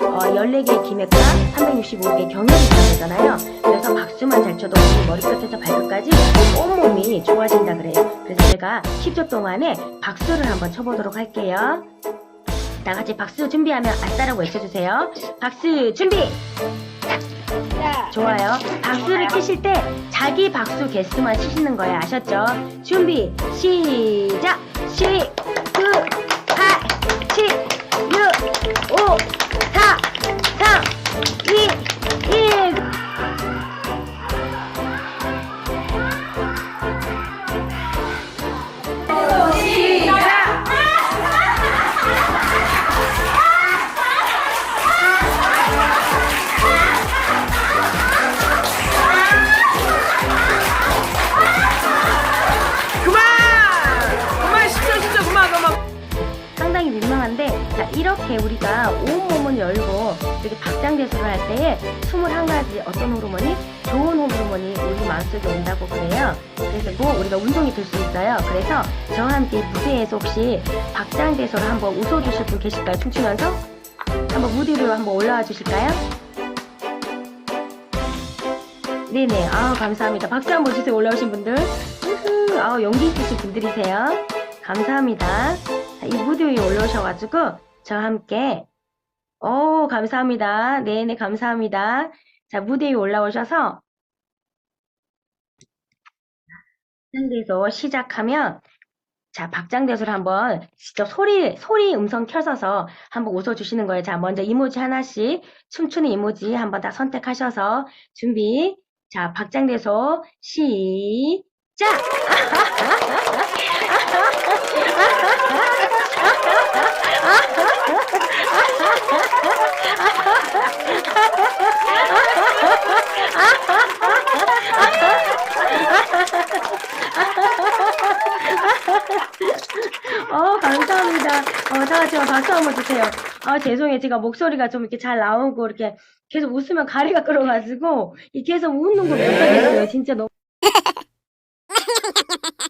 어, 14개의 기맥과 365개의 경혈이 있잖아요. 그래서 박수만 잘 쳐도 머리끝에서 발끝까지 온몸이 좋아진다 그래요. 그래서 제가 10초 동안에 박수를 한번 쳐보도록 할게요. 다 같이 박수 준비하면 아싸라고 외쳐주세요. 박수 준비! 좋아요. 박수를 치실 때 자기 박수 개수만 치시는 거예요. 아셨죠? 준비, 시작! 10, 민망한데 자 이렇게 우리가 온몸을 열고 이렇게 박장대소를 할 때에 21가지 어떤 호르몬이 좋은 호르몬이 우리 마음속에 온다고 그래요. 그래서 뭐 우리가 운동이 될 수 있어요. 그래서 저와 함께 무대에서 혹시 박장대소를 한번 웃어주실 분 계실까요? 춤추면서? 한번 무대 위로 한번 올라와 주실까요? 네네. 아 감사합니다. 박수 한번 주세요 올라오신 분들. 우후, 아 용기 있으신 분들이세요. 감사합니다. 자, 이 무대 위에 올라오셔가지고 저와 함께 오 감사합니다. 네네 감사합니다. 자 무대 위에 올라오셔서 박장대소 시작하면 자 박장대소를 한번 직접 소리 소리 음성 켜서서 한번 웃어주시는 거예요. 자 먼저 이모지 하나씩 춤추는 이모지 한번 다 선택하셔서 준비. 자 박장대소 시작 어, 감사합니다. 어, 다 같이 박수 한번 주세요. 아, 죄송해요. 제가 목소리가 좀 이렇게 잘 나오고, 이렇게 계속 웃으면 가리가 끓어가지고, 이 계속 웃는 거못 네. 하겠어요. 진짜 너무.